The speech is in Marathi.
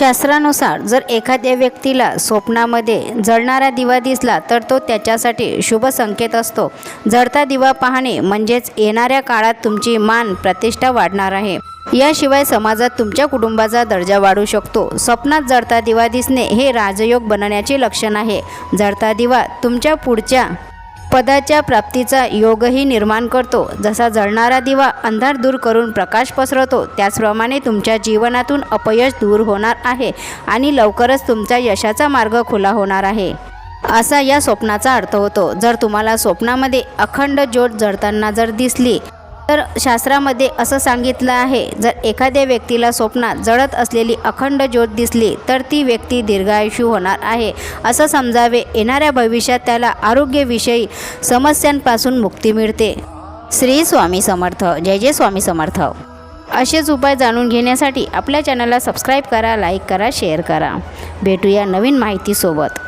शास्त्रानुसार जर एखाद्या व्यक्तीला स्वप्नामध्ये जळणारा दिवा दिसला तर तो त्याच्यासाठी शुभ संकेत असतो. जळता दिवा पाहणे म्हणजेच येणाऱ्या काळात तुमची मान प्रतिष्ठा वाढणार आहे. याशिवाय समाजात तुमच्या कुटुंबाचा दर्जा वाढू शकतो. स्वप्नात जळता दिवा दिसणे हे राजयोग बनण्याचे लक्षण आहे. जळता दिवा तुमच्या पुढच्या पदाच्या प्राप्तीचा योगही निर्माण करतो. जसा जळणारा दिवा अंधार दूर करून प्रकाश पसरवतो त्याचप्रमाणे तुमच्या जीवनातून अपयश दूर होणार आहे आणि लवकरच तुमचा यशाचा मार्ग खुला होणार आहे. असा या स्वप्नाचा अर्थ होतो. जर तुम्हाला स्वप्नामध्ये अखंड ज्योत जळताना जर दिसली तर शास्त्रामध्ये असं सांगितलं आहे जर एखाद्या व्यक्तीला स्वप्नात जळत असलेली अखंड ज्योत दिसली तर ती व्यक्ती दीर्घायुषी होणार आहे. असं समजावे येणाऱ्या भविष्यात त्याला आरोग्यविषयी समस्यांपासून मुक्ती मिळते. श्री स्वामी समर्थ जय जय स्वामी समर्थ. असेच उपाय जाणून घेण्यासाठी आपल्या चॅनलला सबस्क्राईब करा लाईक करा शेअर करा. भेटूया नवीन माहितीसोबत.